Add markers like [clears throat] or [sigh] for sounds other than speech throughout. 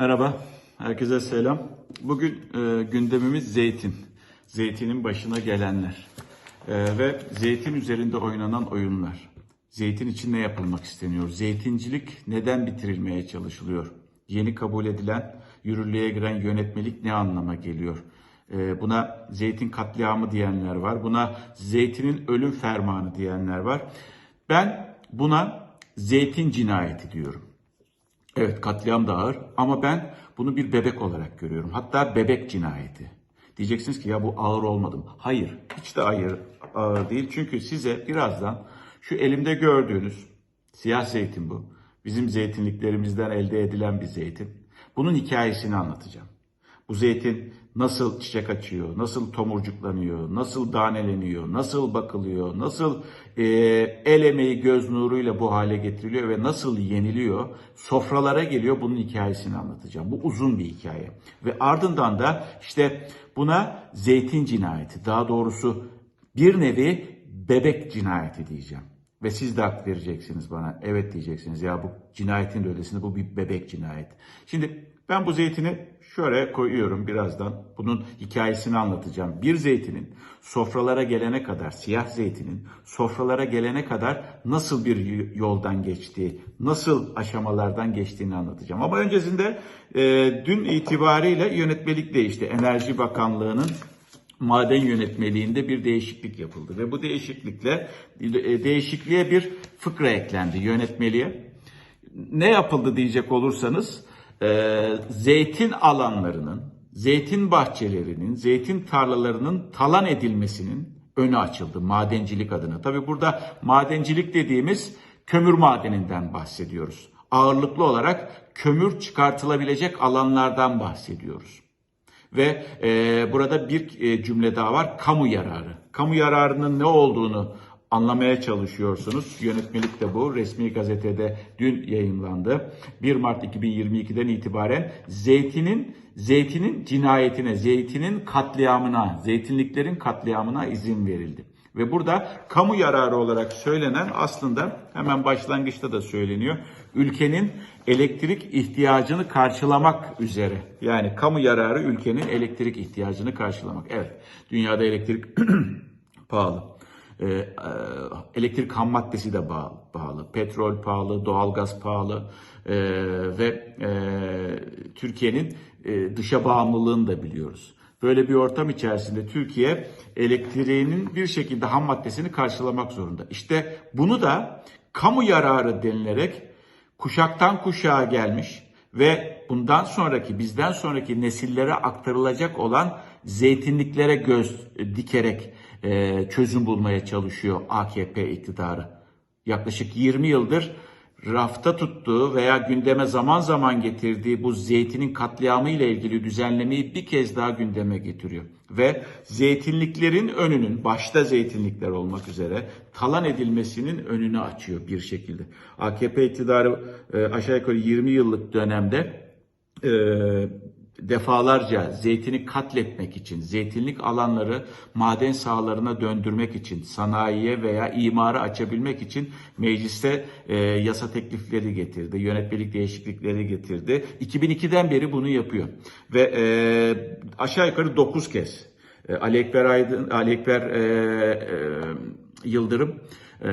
Merhaba, herkese selam. Bugün e, gündemimiz zeytin. Zeytinin başına gelenler E, ve zeytin üzerinde oynanan oyunlar. Zeytin için ne yapılmak isteniyor? Zeytincilik neden bitirilmeye çalışılıyor? Yeni kabul edilen, yürürlüğe giren yönetmelik ne anlama geliyor? E, buna zeytin katliamı diyenler var. Buna zeytinin ölüm fermanı diyenler var. Ben buna zeytin cinayeti diyorum. Evet katliam da ağır ama ben bunu bir bebek olarak görüyorum. Hatta bebek cinayeti. Diyeceksiniz ki ya bu ağır olmadı mı? Hayır hiç de ağır, ağır değil. Çünkü size birazdan şu elimde gördüğünüz siyah zeytin bu. Bizim zeytinliklerimizden elde edilen bir zeytin. Bunun hikayesini anlatacağım. Bu zeytin nasıl çiçek açıyor, nasıl tomurcuklanıyor, nasıl daneleniyor, nasıl bakılıyor, nasıl e, el emeği göz nuruyla bu hale getiriliyor ve nasıl yeniliyor, sofralara geliyor bunun hikayesini anlatacağım. Bu uzun bir hikaye. Ve ardından da işte buna zeytin cinayeti, daha doğrusu bir nevi bebek cinayeti diyeceğim. Ve siz de hak vereceksiniz bana. Evet diyeceksiniz. Ya bu cinayetin de öylesinde bu bir bebek cinayeti. Şimdi ben bu zeytini şöyle koyuyorum birazdan. Bunun hikayesini anlatacağım. Bir zeytinin sofralara gelene kadar, siyah zeytinin sofralara gelene kadar nasıl bir yoldan geçtiği, nasıl aşamalardan geçtiğini anlatacağım. Ama öncesinde e, dün itibariyle yönetmelik değişti. Enerji Bakanlığı'nın maden yönetmeliğinde bir değişiklik yapıldı ve bu değişiklikle e, değişikliğe bir fıkra eklendi yönetmeliğe. Ne yapıldı diyecek olursanız e, zeytin alanlarının, zeytin bahçelerinin, zeytin tarlalarının talan edilmesinin önü açıldı madencilik adına. Tabi burada madencilik dediğimiz kömür madeninden bahsediyoruz. Ağırlıklı olarak kömür çıkartılabilecek alanlardan bahsediyoruz. Ve e, burada bir e, cümle daha var. Kamu yararı. Kamu yararının ne olduğunu anlamaya çalışıyorsunuz. Yönetmelik de bu. Resmi gazetede dün yayınlandı. 1 Mart 2022'den itibaren zeytinin zeytinin cinayetine, zeytinin katliamına, zeytinliklerin katliamına izin verildi. Ve burada kamu yararı olarak söylenen aslında hemen başlangıçta da söyleniyor. Ülkenin elektrik ihtiyacını karşılamak üzere. Yani kamu yararı ülkenin elektrik ihtiyacını karşılamak. Evet, dünyada elektrik [clears throat] pahalı. Ee, e, elektrik ham maddesi de pahalı. Petrol pahalı, doğalgaz pahalı ee, ve e, Türkiye'nin e, dışa bağımlılığını da biliyoruz. Böyle bir ortam içerisinde Türkiye elektriğinin bir şekilde ham maddesini karşılamak zorunda. İşte bunu da kamu yararı denilerek kuşaktan kuşağa gelmiş ve bundan sonraki bizden sonraki nesillere aktarılacak olan zeytinliklere göz dikerek e, çözüm bulmaya çalışıyor AKP iktidarı. Yaklaşık 20 yıldır rafta tuttuğu veya gündeme zaman zaman getirdiği bu zeytinin katliamı ile ilgili düzenlemeyi bir kez daha gündeme getiriyor. Ve zeytinliklerin önünün, başta zeytinlikler olmak üzere talan edilmesinin önünü açıyor bir şekilde. AKP iktidarı e, aşağı yukarı 20 yıllık dönemde e, defalarca zeytini katletmek için, zeytinlik alanları maden sahalarına döndürmek için, sanayiye veya imara açabilmek için mecliste e, yasa teklifleri getirdi, yönetmelik değişiklikleri getirdi. 2002'den beri bunu yapıyor ve e, aşağı yukarı 9 kez e, Ali Ekber Aydın, Ali Ekber e, e, Yıldırım e,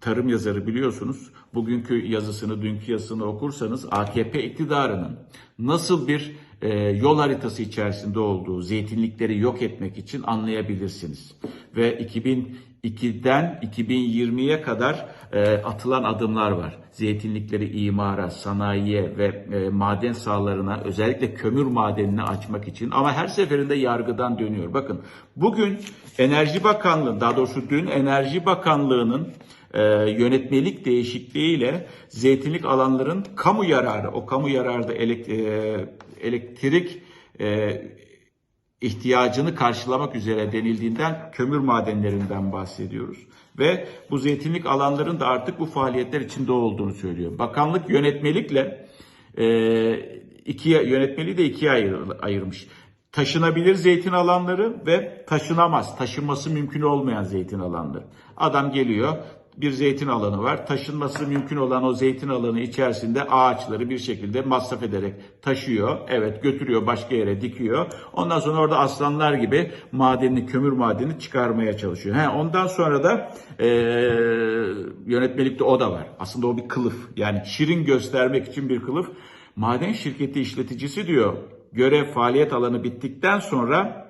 tarım yazarı biliyorsunuz. Bugünkü yazısını, dünkü yazısını okursanız AKP iktidarının nasıl bir e, yol haritası içerisinde olduğu zeytinlikleri yok etmek için anlayabilirsiniz. Ve 2002'den 2020'ye kadar e, atılan adımlar var. Zeytinlikleri imara, sanayiye ve e, maden sahalarına özellikle kömür madenini açmak için ama her seferinde yargıdan dönüyor. Bakın bugün Enerji Bakanlığı, daha doğrusu dün Enerji Bakanlığı'nın e, yönetmelik değişikliğiyle zeytinlik alanların kamu yararı, o kamu yararı da elek, e, elektrik e, ihtiyacını karşılamak üzere denildiğinden kömür madenlerinden bahsediyoruz. Ve bu zeytinlik alanların da artık bu faaliyetler içinde olduğunu söylüyor. Bakanlık yönetmelikle e, ikiye yönetmeliği de ikiye ayır, ayırmış. Taşınabilir zeytin alanları ve taşınamaz, taşınması mümkün olmayan zeytin alanları. Adam geliyor, bir zeytin alanı var. Taşınması mümkün olan o zeytin alanı içerisinde ağaçları bir şekilde masraf ederek taşıyor. Evet götürüyor başka yere dikiyor. Ondan sonra orada aslanlar gibi madenini, kömür madenini çıkarmaya çalışıyor. He, ondan sonra da eee yönetmelikte o da var. Aslında o bir kılıf. Yani şirin göstermek için bir kılıf. Maden şirketi işleticisi diyor görev faaliyet alanı bittikten sonra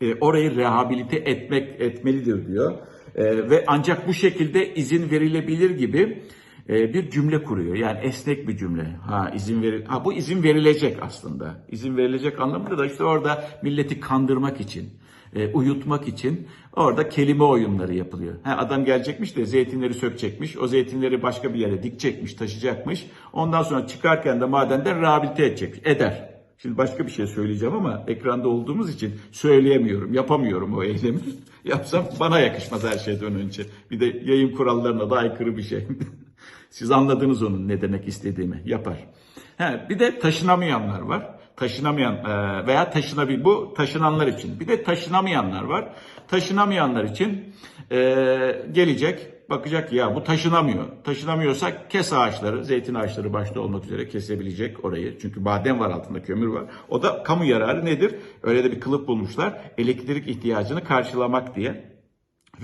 e, orayı rehabilite etmek etmelidir diyor. E, ve ancak bu şekilde izin verilebilir gibi e, bir cümle kuruyor. Yani esnek bir cümle. Ha izin veri ha bu izin verilecek aslında. İzin verilecek anlamında da işte orada milleti kandırmak için, e, uyutmak için orada kelime oyunları yapılıyor. Ha, adam gelecekmiş de zeytinleri sökecekmiş. O zeytinleri başka bir yere dikecekmiş, taşıyacakmış. Ondan sonra çıkarken de madenden rehabilite edecekmiş. Eder. Şimdi başka bir şey söyleyeceğim ama ekranda olduğumuz için söyleyemiyorum, yapamıyorum o eylemi. [laughs] Yapsam bana yakışmaz her şeyden önce. Bir de yayın kurallarına da aykırı bir şey. [laughs] Siz anladınız onun ne demek istediğimi. Yapar. He, bir de taşınamayanlar var. Taşınamayan e, veya taşınabil bu taşınanlar için. Bir de taşınamayanlar var. Taşınamayanlar için e, gelecek bakacak ya bu taşınamıyor. Taşınamıyorsa kes ağaçları, zeytin ağaçları başta olmak üzere kesebilecek orayı. Çünkü maden var altında, kömür var. O da kamu yararı nedir? Öyle de bir kılıf bulmuşlar. Elektrik ihtiyacını karşılamak diye.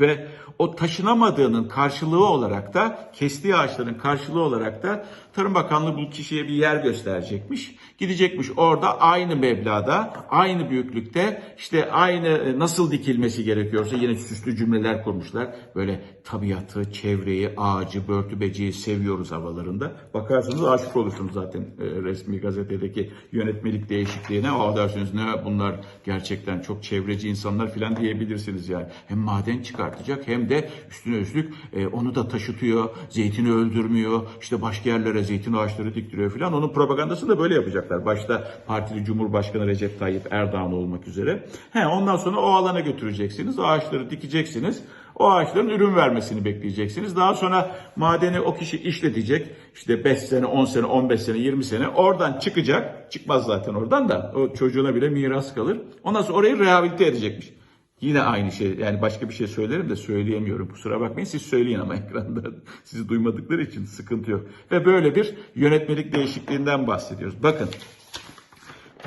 Ve o taşınamadığının karşılığı olarak da kestiği ağaçların karşılığı olarak da Tarım Bakanlığı bu kişiye bir yer gösterecekmiş. Gidecekmiş orada aynı meblağda, aynı büyüklükte işte aynı e, nasıl dikilmesi gerekiyorsa yine süslü cümleler kurmuşlar. Böyle tabiatı, çevreyi, ağacı, börtü böceği seviyoruz havalarında. Bakarsanız aşık olursunuz zaten e, resmi gazetedeki yönetmelik değişikliğine. Aa dersiniz ne bunlar gerçekten çok çevreci insanlar falan diyebilirsiniz yani. Hem maden çıkartacak hem de üstüne üstlük e, onu da taşıtıyor, zeytini öldürmüyor, işte başka yerlere zeytin ağaçları diktiriyor falan. Onun propagandasını da böyle yapacaklar. Başta partili Cumhurbaşkanı Recep Tayyip Erdoğan olmak üzere. He, ondan sonra o alana götüreceksiniz, ağaçları dikeceksiniz. O ağaçların ürün vermesini bekleyeceksiniz. Daha sonra madeni o kişi işletecek. İşte 5 sene, 10 sene, 15 sene, 20 sene oradan çıkacak. Çıkmaz zaten oradan da. O çocuğuna bile miras kalır. Ondan sonra orayı rehabilite edecekmiş. Yine aynı şey. Yani başka bir şey söylerim de söyleyemiyorum. Kusura bakmayın siz söyleyin ama [laughs] ekranda. Sizi duymadıkları için sıkıntı yok. Ve böyle bir yönetmelik değişikliğinden bahsediyoruz. Bakın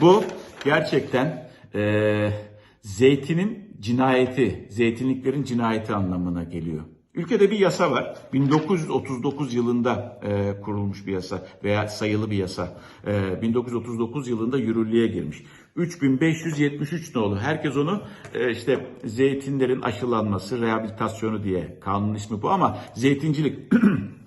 bu gerçekten eee zeytinin cinayeti, zeytinliklerin cinayeti anlamına geliyor. Ülkede bir yasa var. 1939 yılında e, kurulmuş bir yasa veya sayılı bir yasa. E, 1939 yılında yürürlüğe girmiş. 3573 nolu. Herkes onu e, işte zeytinlerin aşılanması, rehabilitasyonu diye kanun ismi bu ama zeytincilik [clears throat]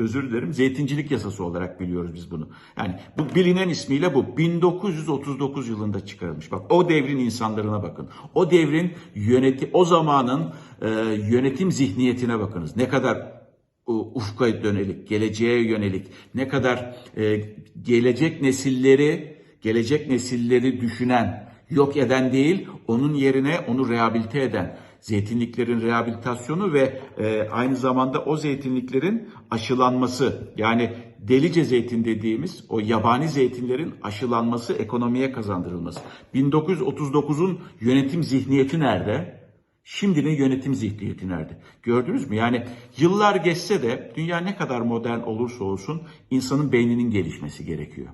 özür dilerim zeytincilik yasası olarak biliyoruz biz bunu. Yani bu bilinen ismiyle bu 1939 yılında çıkarılmış. Bak o devrin insanlarına bakın. O devrin yöneti o zamanın e, yönetim zihniyetine bakınız. Ne kadar e, ufka yönelik, geleceğe yönelik, ne kadar e, gelecek nesilleri, gelecek nesilleri düşünen, yok eden değil, onun yerine onu rehabilite eden, zeytinliklerin rehabilitasyonu ve e, aynı zamanda o zeytinliklerin aşılanması yani delice zeytin dediğimiz o yabani zeytinlerin aşılanması, ekonomiye kazandırılması. 1939'un yönetim zihniyeti nerede? Şimdinin yönetim zihniyeti nerede? Gördünüz mü? Yani yıllar geçse de dünya ne kadar modern olursa olsun insanın beyninin gelişmesi gerekiyor.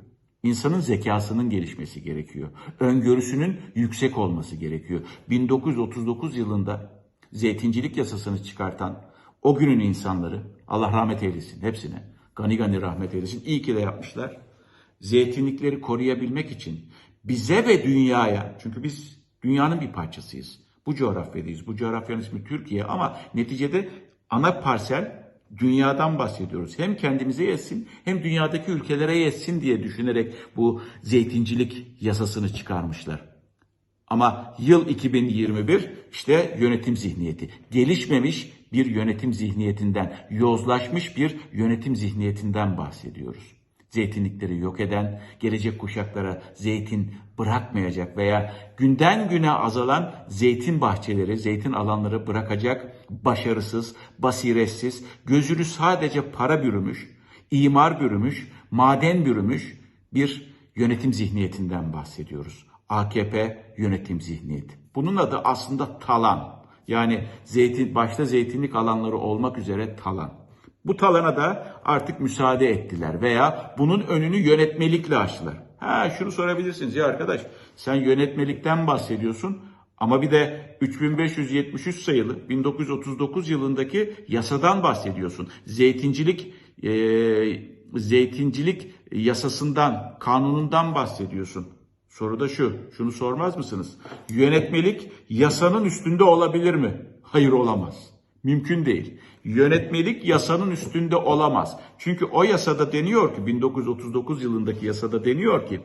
İnsanın zekasının gelişmesi gerekiyor. Öngörüsünün yüksek olması gerekiyor. 1939 yılında zeytincilik yasasını çıkartan o günün insanları Allah rahmet eylesin hepsine. Gani gani rahmet eylesin. İyi ki de yapmışlar. Zeytinlikleri koruyabilmek için bize ve dünyaya çünkü biz dünyanın bir parçasıyız. Bu coğrafyadayız. Bu coğrafyanın ismi Türkiye ama neticede ana parsel dünyadan bahsediyoruz. Hem kendimize yetsin hem dünyadaki ülkelere yetsin diye düşünerek bu zeytincilik yasasını çıkarmışlar. Ama yıl 2021 işte yönetim zihniyeti. Gelişmemiş bir yönetim zihniyetinden, yozlaşmış bir yönetim zihniyetinden bahsediyoruz. Zeytinlikleri yok eden, gelecek kuşaklara zeytin bırakmayacak veya günden güne azalan zeytin bahçeleri, zeytin alanları bırakacak başarısız, basiretsiz, gözünü sadece para bürümüş, imar bürümüş, maden bürümüş bir yönetim zihniyetinden bahsediyoruz. AKP yönetim zihniyeti. Bunun adı aslında talan. Yani zeytin başta zeytinlik alanları olmak üzere talan. Bu talana da artık müsaade ettiler veya bunun önünü yönetmelikle açtılar. Ha şunu sorabilirsiniz ya arkadaş sen yönetmelikten bahsediyorsun ama bir de 3573 sayılı 1939 yılındaki yasadan bahsediyorsun. Zeytincilik e, zeytincilik yasasından, kanunundan bahsediyorsun. Soru da şu, şunu sormaz mısınız? Yönetmelik yasanın üstünde olabilir mi? Hayır olamaz. Mümkün değil. Yönetmelik yasanın üstünde olamaz. Çünkü o yasada deniyor ki 1939 yılındaki yasada deniyor ki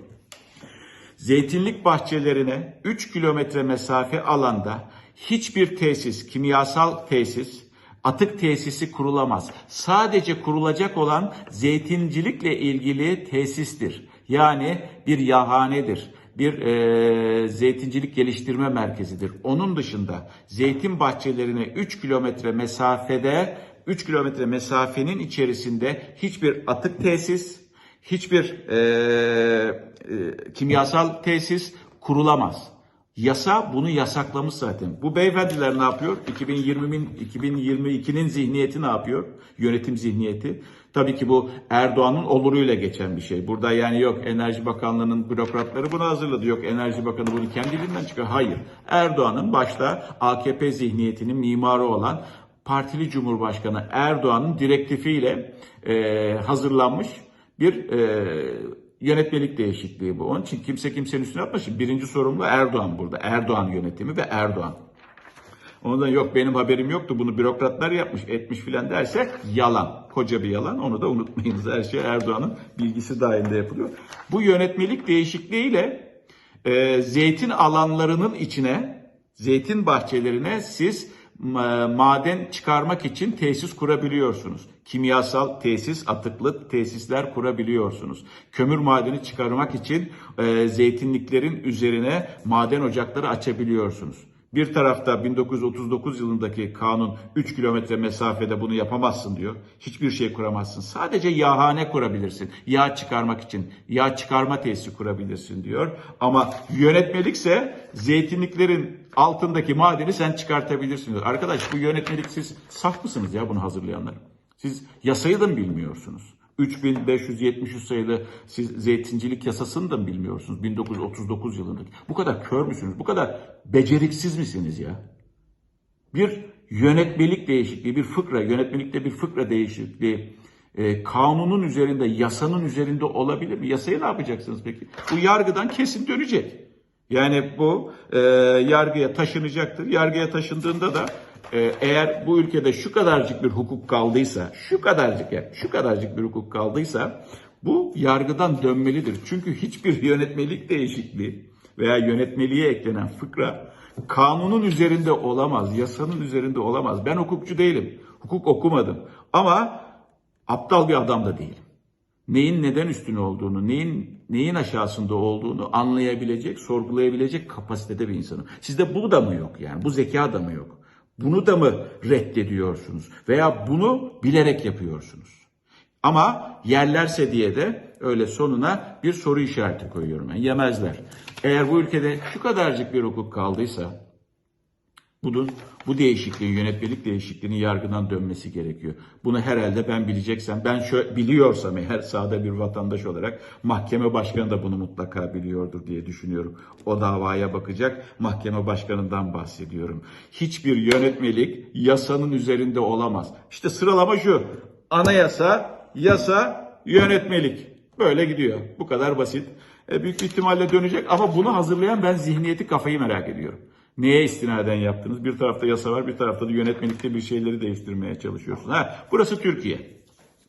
zeytinlik bahçelerine 3 kilometre mesafe alanda hiçbir tesis, kimyasal tesis, atık tesisi kurulamaz. Sadece kurulacak olan zeytincilikle ilgili tesistir. Yani bir yahanedir. Bir e, zeytincilik geliştirme merkezidir. Onun dışında zeytin bahçelerine 3 kilometre mesafede 3 kilometre mesafenin içerisinde hiçbir atık tesis, hiçbir e, e, kimyasal tesis kurulamaz. Yasa bunu yasaklamış zaten. Bu beyefendiler ne yapıyor? 2020'nin 2022'nin zihniyeti ne yapıyor? Yönetim zihniyeti. Tabii ki bu Erdoğan'ın oluruyla geçen bir şey. Burada yani yok Enerji Bakanlığı'nın bürokratları bunu hazırladı. Yok Enerji Bakanı bunu kendiliğinden çıkıyor. Hayır. Erdoğan'ın başta AKP zihniyetinin mimarı olan partili Cumhurbaşkanı Erdoğan'ın direktifiyle e, hazırlanmış bir e, yönetmelik değişikliği bu. Onun için kimse kimsenin üstüne atmasın. Birinci sorumlu Erdoğan burada. Erdoğan yönetimi ve Erdoğan. Ondan yok benim haberim yoktu bunu bürokratlar yapmış etmiş filan derse yalan. Koca bir yalan onu da unutmayınız. Her şey Erdoğan'ın bilgisi dahilinde yapılıyor. Bu yönetmelik değişikliğiyle e, zeytin alanlarının içine zeytin bahçelerine siz maden çıkarmak için tesis kurabiliyorsunuz. Kimyasal tesis, atıklık tesisler kurabiliyorsunuz. Kömür madeni çıkarmak için e, zeytinliklerin üzerine maden ocakları açabiliyorsunuz. Bir tarafta 1939 yılındaki kanun 3 kilometre mesafede bunu yapamazsın diyor. Hiçbir şey kuramazsın. Sadece yağhane kurabilirsin. Yağ çıkarmak için yağ çıkarma tesisi kurabilirsin diyor. Ama yönetmelikse zeytinliklerin altındaki madeni sen çıkartabilirsin diyor. Arkadaş bu yönetmelik siz saf mısınız ya bunu hazırlayanlar? Siz yasayı da mı bilmiyorsunuz? 3573 sayılı siz zeytincilik yasasını da bilmiyorsunuz? 1939 yılındaki. Bu kadar kör müsünüz? Bu kadar beceriksiz misiniz ya? Bir yönetmelik değişikliği, bir fıkra, yönetmelikte bir fıkra değişikliği e, kanunun üzerinde, yasanın üzerinde olabilir mi? Yasayı ne yapacaksınız peki? Bu yargıdan kesin dönecek. Yani bu e, yargıya taşınacaktır. Yargıya taşındığında da eğer bu ülkede şu kadarcık bir hukuk kaldıysa, şu kadarcık ya, şu kadarcık bir hukuk kaldıysa bu yargıdan dönmelidir. Çünkü hiçbir yönetmelik değişikliği veya yönetmeliğe eklenen fıkra kanunun üzerinde olamaz, yasanın üzerinde olamaz. Ben hukukçu değilim, hukuk okumadım ama aptal bir adam da değilim neyin neden üstün olduğunu, neyin neyin aşağısında olduğunu anlayabilecek, sorgulayabilecek kapasitede bir insanım. Sizde bu da mı yok yani? Bu zeka da mı yok? Bunu da mı reddediyorsunuz? Veya bunu bilerek yapıyorsunuz? Ama yerlerse diye de öyle sonuna bir soru işareti koyuyorum. Yani yemezler. Eğer bu ülkede şu kadarcık bir hukuk kaldıysa bunun bu değişikliğin, yönetmelik değişikliğinin yargıdan dönmesi gerekiyor. Bunu herhalde ben bileceksem, ben şöyle biliyorsam eğer sağda bir vatandaş olarak mahkeme başkanı da bunu mutlaka biliyordur diye düşünüyorum. O davaya bakacak mahkeme başkanından bahsediyorum. Hiçbir yönetmelik yasanın üzerinde olamaz. İşte sıralama şu. Anayasa, yasa, yönetmelik. Böyle gidiyor. Bu kadar basit. E, büyük ihtimalle dönecek ama bunu hazırlayan ben zihniyeti kafayı merak ediyorum. Neye istinaden yaptınız? Bir tarafta yasa var, bir tarafta da yönetmelikte bir şeyleri değiştirmeye çalışıyorsunuz. Ha, burası Türkiye.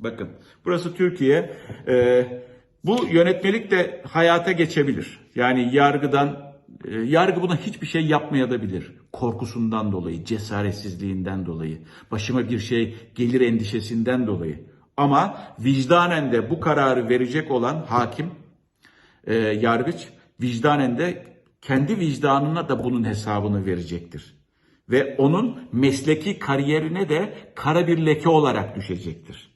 Bakın, burası Türkiye. Ee, bu yönetmelik de hayata geçebilir. Yani yargıdan, e, yargı buna hiçbir şey yapmayabilir. Korkusundan dolayı, cesaretsizliğinden dolayı, başıma bir şey gelir endişesinden dolayı. Ama vicdanen de bu kararı verecek olan hakim, e, yargıç, vicdanen de kendi vicdanına da bunun hesabını verecektir. Ve onun mesleki kariyerine de kara bir leke olarak düşecektir.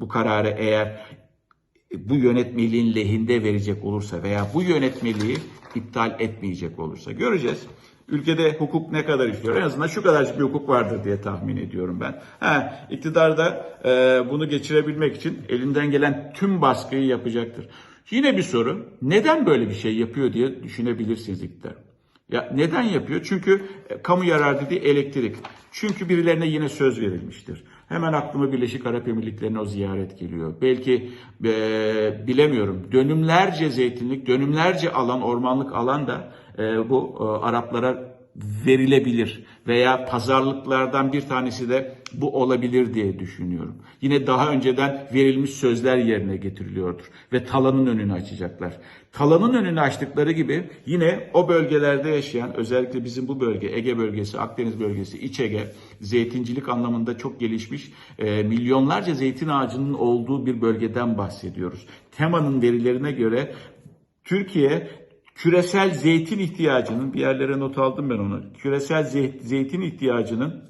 Bu kararı eğer bu yönetmeliğin lehinde verecek olursa veya bu yönetmeliği iptal etmeyecek olursa göreceğiz. Ülkede hukuk ne kadar işliyor? En azından şu kadarcık bir hukuk vardır diye tahmin ediyorum ben. Ha, iktidar da e, bunu geçirebilmek için elinden gelen tüm baskıyı yapacaktır. Yine bir soru. Neden böyle bir şey yapıyor diye düşünebilirsiniz iktidar. Ya neden yapıyor? Çünkü e, kamu yararı dediği elektrik. Çünkü birilerine yine söz verilmiştir. Hemen aklıma Birleşik Arap Emirlikleri'ne o ziyaret geliyor. Belki e, bilemiyorum. Dönümlerce zeytinlik, dönümlerce alan, ormanlık alan da e, bu e, Araplara verilebilir veya pazarlıklardan bir tanesi de bu olabilir diye düşünüyorum. Yine daha önceden verilmiş sözler yerine getiriliyordur ve talanın önünü açacaklar. Talanın önünü açtıkları gibi yine o bölgelerde yaşayan özellikle bizim bu bölge Ege bölgesi, Akdeniz bölgesi, İç Ege zeytincilik anlamında çok gelişmiş e, milyonlarca zeytin ağacının olduğu bir bölgeden bahsediyoruz. Tema'nın verilerine göre Türkiye küresel zeytin ihtiyacının bir yerlere not aldım ben onu. Küresel zey- zeytin ihtiyacının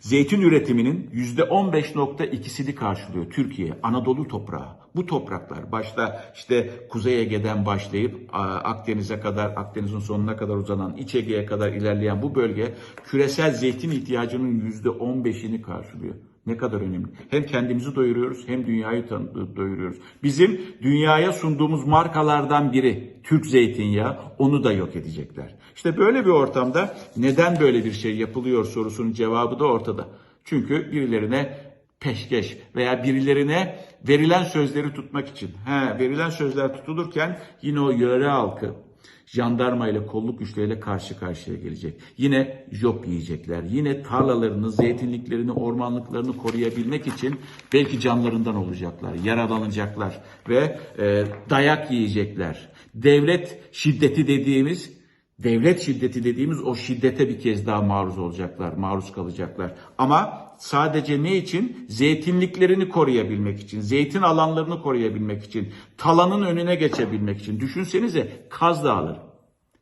zeytin üretiminin %15.2'sini karşılıyor Türkiye, Anadolu toprağı. Bu topraklar başta işte Kuzey Ege'den başlayıp Akdeniz'e kadar, Akdeniz'in sonuna kadar uzanan, İç Ege'ye kadar ilerleyen bu bölge küresel zeytin ihtiyacının %15'ini karşılıyor. Ne kadar önemli. Hem kendimizi doyuruyoruz hem dünyayı doyuruyoruz. Bizim dünyaya sunduğumuz markalardan biri Türk zeytinyağı onu da yok edecekler. İşte böyle bir ortamda neden böyle bir şey yapılıyor sorusunun cevabı da ortada. Çünkü birilerine peşkeş veya birilerine verilen sözleri tutmak için. He, verilen sözler tutulurken yine o yöre halkı jandarma ile kolluk güçleriyle karşı karşıya gelecek. Yine job yiyecekler. Yine tarlalarını, zeytinliklerini, ormanlıklarını koruyabilmek için belki canlarından olacaklar, yaralanacaklar ve e, dayak yiyecekler. Devlet şiddeti dediğimiz devlet şiddeti dediğimiz o şiddete bir kez daha maruz olacaklar, maruz kalacaklar. Ama sadece ne için? Zeytinliklerini koruyabilmek için, zeytin alanlarını koruyabilmek için, talanın önüne geçebilmek için. Düşünsenize Kaz Dağları.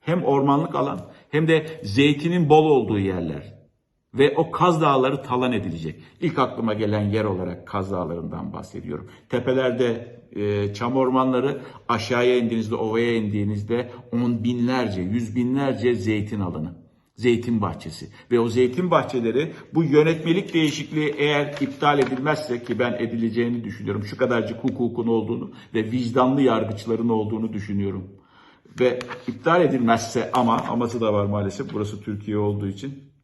Hem ormanlık alan hem de zeytinin bol olduğu yerler. Ve o Kaz Dağları talan edilecek. İlk aklıma gelen yer olarak Kaz Dağları'ndan bahsediyorum. Tepelerde e, çam ormanları, aşağıya indiğinizde, ovaya indiğinizde on binlerce, yüz binlerce zeytin alanı. Zeytin bahçesi. Ve o zeytin bahçeleri bu yönetmelik değişikliği eğer iptal edilmezse ki ben edileceğini düşünüyorum. Şu kadarcık hukukun olduğunu ve vicdanlı yargıçların olduğunu düşünüyorum. Ve iptal edilmezse ama, aması da var maalesef burası Türkiye olduğu için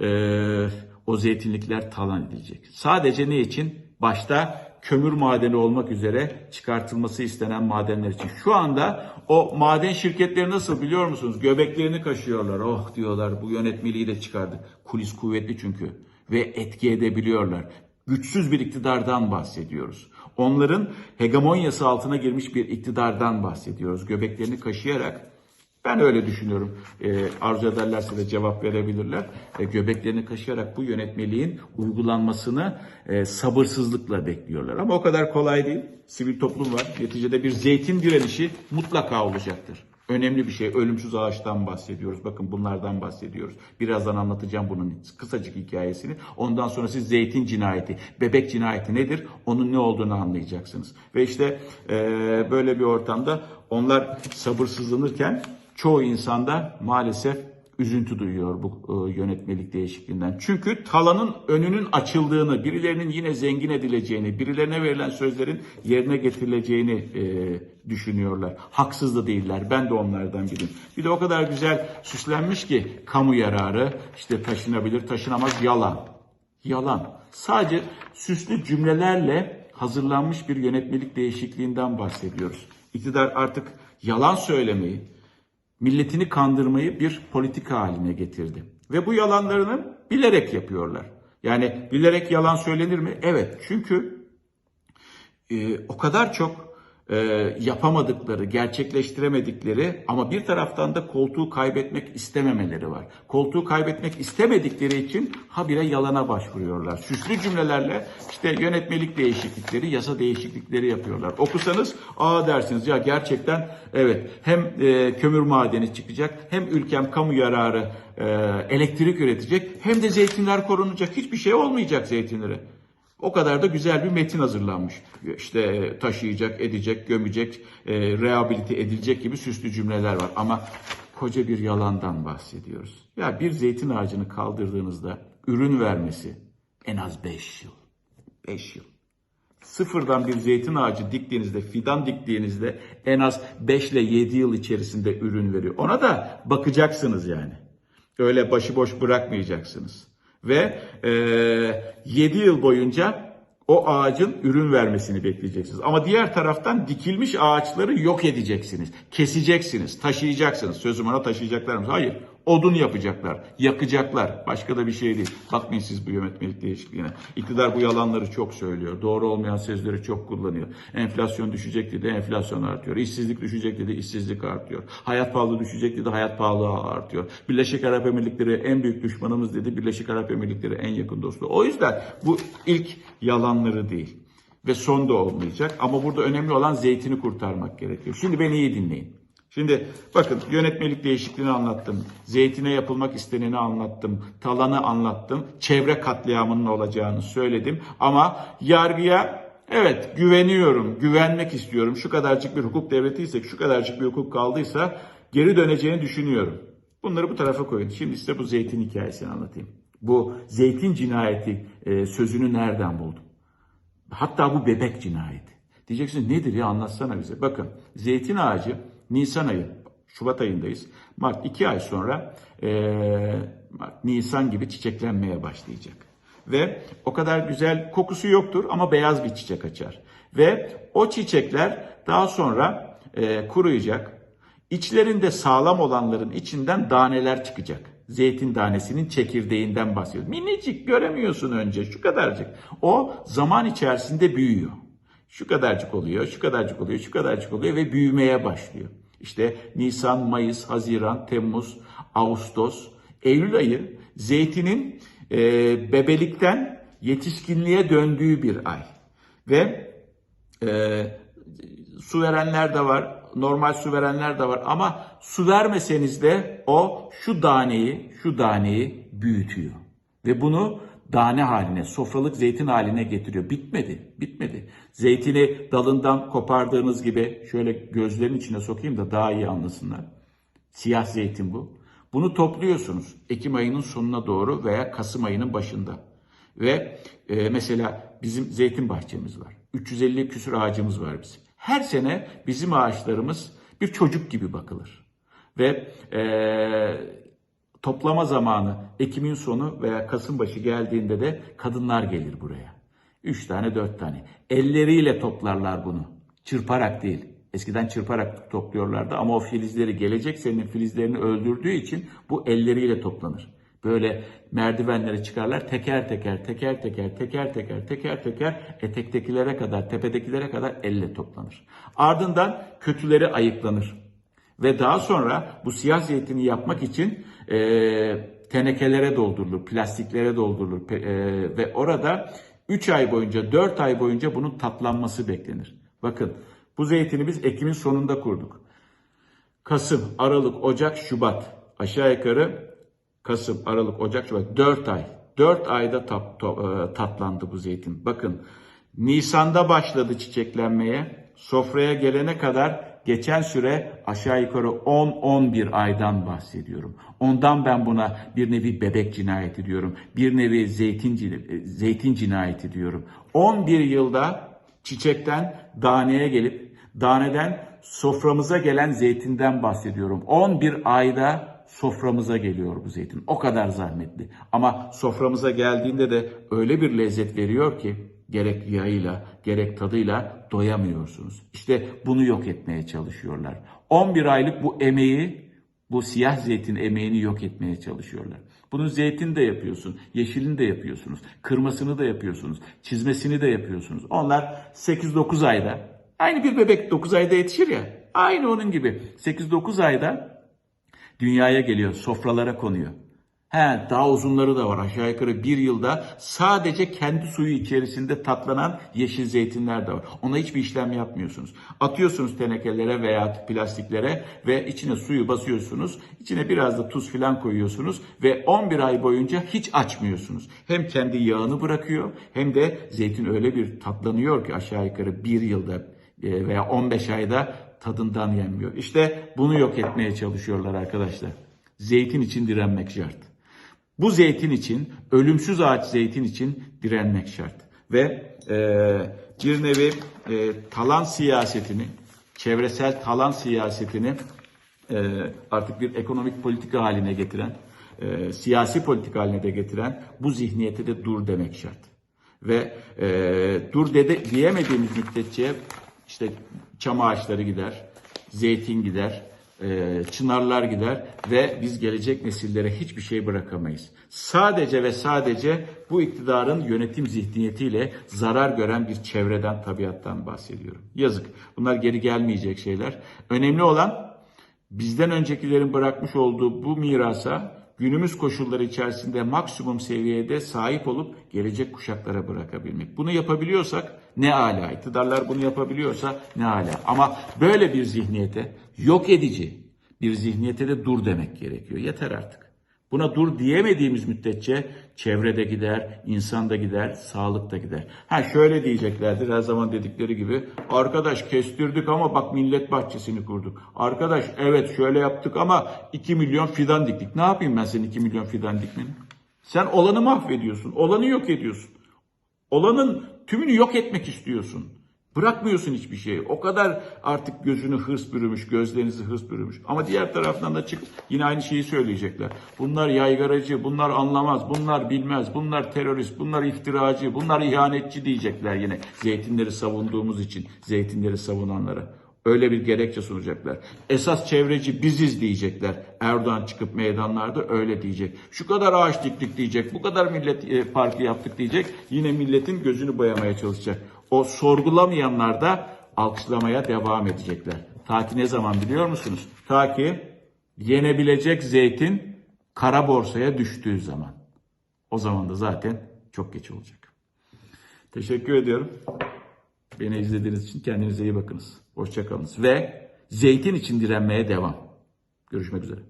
ee, o zeytinlikler talan edilecek. Sadece ne için? Başta kömür madeni olmak üzere çıkartılması istenen madenler için. Şu anda o maden şirketleri nasıl biliyor musunuz? Göbeklerini kaşıyorlar. Oh diyorlar bu yönetmeliği de çıkardık. Kulis kuvvetli çünkü. Ve etki edebiliyorlar. Güçsüz bir iktidardan bahsediyoruz. Onların hegemonyası altına girmiş bir iktidardan bahsediyoruz. Göbeklerini kaşıyarak ben öyle düşünüyorum. Ee, arzu ederlerse de cevap verebilirler. Ee, göbeklerini kaşıyarak bu yönetmeliğin uygulanmasını e, sabırsızlıkla bekliyorlar. Ama o kadar kolay değil. Sivil toplum var. Neticede bir zeytin direnişi mutlaka olacaktır. Önemli bir şey. Ölümsüz ağaçtan bahsediyoruz. Bakın bunlardan bahsediyoruz. Birazdan anlatacağım bunun kısacık hikayesini. Ondan sonra siz zeytin cinayeti, bebek cinayeti nedir? Onun ne olduğunu anlayacaksınız. Ve işte e, böyle bir ortamda onlar sabırsızlanırken çoğu insanda maalesef üzüntü duyuyor bu e, yönetmelik değişikliğinden. Çünkü talanın önünün açıldığını, birilerinin yine zengin edileceğini, birilerine verilen sözlerin yerine getirileceğini e, düşünüyorlar. Haksız da değiller. Ben de onlardan biriyim. Bir de o kadar güzel süslenmiş ki kamu yararı, işte taşınabilir, taşınamaz yalan. Yalan. Sadece süslü cümlelerle hazırlanmış bir yönetmelik değişikliğinden bahsediyoruz. İktidar artık yalan söylemeyi, milletini kandırmayı bir politika haline getirdi. Ve bu yalanlarını bilerek yapıyorlar. Yani bilerek yalan söylenir mi? Evet. Çünkü e, o kadar çok e, yapamadıkları, gerçekleştiremedikleri ama bir taraftan da koltuğu kaybetmek istememeleri var. Koltuğu kaybetmek istemedikleri için habire yalana başvuruyorlar. Süslü cümlelerle işte yönetmelik değişiklikleri, yasa değişiklikleri yapıyorlar. Okusanız aa dersiniz ya gerçekten evet hem e, kömür madeni çıkacak hem ülkem kamu yararı e, elektrik üretecek hem de zeytinler korunacak. Hiçbir şey olmayacak zeytinlere. O kadar da güzel bir metin hazırlanmış. İşte taşıyacak, edecek, gömecek, e, rehabilite edilecek gibi süslü cümleler var. Ama koca bir yalandan bahsediyoruz. Ya bir zeytin ağacını kaldırdığınızda ürün vermesi en az 5 yıl. 5 yıl. Sıfırdan bir zeytin ağacı diktiğinizde, fidan diktiğinizde en az 5 ile 7 yıl içerisinde ürün veriyor. Ona da bakacaksınız yani. Öyle başıboş bırakmayacaksınız. Ve e, 7 yıl boyunca o ağacın ürün vermesini bekleyeceksiniz. Ama diğer taraftan dikilmiş ağaçları yok edeceksiniz. Keseceksiniz, taşıyacaksınız. Sözüm ona taşıyacaklar mı? Hayır. Odun yapacaklar, yakacaklar. Başka da bir şey değil. Bakmayın siz bu yönetmelik değişikliğine. İktidar bu yalanları çok söylüyor. Doğru olmayan sözleri çok kullanıyor. Enflasyon düşecek dedi, enflasyon artıyor. İşsizlik düşecek dedi, işsizlik artıyor. Hayat pahalı düşecek dedi, hayat pahalılığı artıyor. Birleşik Arap Emirlikleri en büyük düşmanımız dedi, Birleşik Arap Emirlikleri en yakın dostu. O yüzden bu ilk yalanları değil. Ve son da olmayacak. Ama burada önemli olan zeytini kurtarmak gerekiyor. Şimdi beni iyi dinleyin. Şimdi bakın yönetmelik değişikliğini anlattım. Zeytine yapılmak isteneni anlattım. Talanı anlattım. Çevre katliamının olacağını söyledim. Ama yargıya evet güveniyorum, güvenmek istiyorum. Şu kadarcık bir hukuk devletiysek, şu kadarcık bir hukuk kaldıysa geri döneceğini düşünüyorum. Bunları bu tarafa koyun. Şimdi size bu zeytin hikayesini anlatayım. Bu zeytin cinayeti e, sözünü nereden buldum? Hatta bu bebek cinayeti. Diyeceksiniz nedir ya anlatsana bize. Bakın zeytin ağacı Nisan ayı, Şubat ayındayız. Mart iki ay sonra eee, Mart, Nisan gibi çiçeklenmeye başlayacak. Ve o kadar güzel kokusu yoktur ama beyaz bir çiçek açar. Ve o çiçekler daha sonra eee, kuruyacak. İçlerinde sağlam olanların içinden daneler çıkacak. Zeytin tanesinin çekirdeğinden bahsediyorum. Minicik göremiyorsun önce şu kadarcık. O zaman içerisinde büyüyor. Şu kadarcık oluyor, şu kadarcık oluyor, şu kadarcık oluyor ve büyümeye başlıyor. İşte Nisan, Mayıs, Haziran, Temmuz, Ağustos, Eylül ayı zeytinin e, bebelikten yetişkinliğe döndüğü bir ay. Ve e, su verenler de var, normal su verenler de var ama su vermeseniz de o şu taneyi, şu taneyi büyütüyor. Ve bunu tane haline, sofralık zeytin haline getiriyor. Bitmedi, bitmedi. Zeytini dalından kopardığınız gibi şöyle gözlerin içine sokayım da daha iyi anlasınlar. Siyah zeytin bu. Bunu topluyorsunuz Ekim ayının sonuna doğru veya Kasım ayının başında. Ve e, mesela bizim zeytin bahçemiz var. 350 küsur ağacımız var bizim. Her sene bizim ağaçlarımız bir çocuk gibi bakılır. Ve e, toplama zamanı Ekim'in sonu veya Kasım başı geldiğinde de kadınlar gelir buraya. Üç tane dört tane. Elleriyle toplarlar bunu. Çırparak değil. Eskiden çırparak topluyorlardı ama o filizleri gelecek senin filizlerini öldürdüğü için bu elleriyle toplanır. Böyle merdivenlere çıkarlar teker teker teker teker teker teker teker teker etektekilere kadar tepedekilere kadar elle toplanır. Ardından kötüleri ayıklanır. Ve daha sonra bu siyah zeytini yapmak için e, tenekelere doldurulur, plastiklere doldurulur e, ve orada 3 ay boyunca, 4 ay boyunca bunun tatlanması beklenir. Bakın bu zeytini biz Ekim'in sonunda kurduk. Kasım, Aralık, Ocak, Şubat aşağı yukarı Kasım, Aralık, Ocak, Şubat 4 ay. 4 ayda tap, to- e, tatlandı bu zeytin. Bakın Nisan'da başladı çiçeklenmeye. Sofraya gelene kadar geçen süre aşağı yukarı 10-11 aydan bahsediyorum. Ondan ben buna bir nevi bebek cinayeti diyorum. Bir nevi zeytin, zeytin cinayeti diyorum. 11 yılda çiçekten daneye gelip daneden soframıza gelen zeytinden bahsediyorum. 11 ayda soframıza geliyor bu zeytin. O kadar zahmetli. Ama soframıza geldiğinde de öyle bir lezzet veriyor ki gerek yağıyla gerek tadıyla doyamıyorsunuz. İşte bunu yok etmeye çalışıyorlar. 11 aylık bu emeği bu siyah zeytin emeğini yok etmeye çalışıyorlar. Bunu zeytin de yapıyorsun, yeşilini de yapıyorsunuz, kırmasını da yapıyorsunuz, çizmesini de yapıyorsunuz. Onlar 8-9 ayda, aynı bir bebek 9 ayda yetişir ya, aynı onun gibi 8-9 ayda dünyaya geliyor, sofralara konuyor. He, daha uzunları da var aşağı yukarı bir yılda sadece kendi suyu içerisinde tatlanan yeşil zeytinler de var. Ona hiçbir işlem yapmıyorsunuz. Atıyorsunuz tenekelere veya plastiklere ve içine suyu basıyorsunuz. İçine biraz da tuz filan koyuyorsunuz ve 11 ay boyunca hiç açmıyorsunuz. Hem kendi yağını bırakıyor hem de zeytin öyle bir tatlanıyor ki aşağı yukarı bir yılda e, veya 15 ayda tadından yenmiyor. İşte bunu yok etmeye çalışıyorlar arkadaşlar. Zeytin için direnmek şart. Bu zeytin için, ölümsüz ağaç zeytin için direnmek şart. Ve e, bir nevi e, talan siyasetini, çevresel talan siyasetini e, artık bir ekonomik politika haline getiren, e, siyasi politika haline de getiren bu zihniyete de dur demek şart. Ve e, dur dede, diyemediğimiz müddetçe işte çam ağaçları gider, zeytin gider, çınarlar gider ve biz gelecek nesillere hiçbir şey bırakamayız. Sadece ve sadece bu iktidarın yönetim zihniyetiyle zarar gören bir çevreden, tabiattan bahsediyorum. Yazık. Bunlar geri gelmeyecek şeyler. Önemli olan bizden öncekilerin bırakmış olduğu bu mirasa günümüz koşulları içerisinde maksimum seviyede sahip olup gelecek kuşaklara bırakabilmek. Bunu yapabiliyorsak ne ala. İktidarlar bunu yapabiliyorsa ne ala. Ama böyle bir zihniyete yok edici bir zihniyete de dur demek gerekiyor. Yeter artık. Buna dur diyemediğimiz müddetçe çevrede gider, insan da gider, sağlık da gider. Ha şöyle diyeceklerdir her zaman dedikleri gibi. Arkadaş kestirdik ama bak millet bahçesini kurduk. Arkadaş evet şöyle yaptık ama 2 milyon fidan diktik. Ne yapayım ben senin 2 milyon fidan dikmeni? Sen olanı mahvediyorsun. Olanı yok ediyorsun. Olanın tümünü yok etmek istiyorsun. Bırakmıyorsun hiçbir şeyi. O kadar artık gözünü hırs bürümüş, gözlerinizi hırs bürümüş. Ama diğer taraftan da çıkıp yine aynı şeyi söyleyecekler. Bunlar yaygaracı, bunlar anlamaz, bunlar bilmez, bunlar terörist, bunlar iftiracı, bunlar ihanetçi diyecekler yine. Zeytinleri savunduğumuz için, zeytinleri savunanlara. Öyle bir gerekçe sunacaklar. Esas çevreci biziz diyecekler. Erdoğan çıkıp meydanlarda öyle diyecek. Şu kadar ağaç diktik diyecek. Bu kadar millet e, parkı yaptık diyecek. Yine milletin gözünü boyamaya çalışacak. O sorgulamayanlar da alkışlamaya devam edecekler. Ta ki ne zaman biliyor musunuz? Ta ki yenebilecek zeytin kara borsaya düştüğü zaman. O zaman da zaten çok geç olacak. Teşekkür ediyorum. Beni izlediğiniz için kendinize iyi bakınız. Hoşçakalınız. Ve zeytin için direnmeye devam. Görüşmek üzere.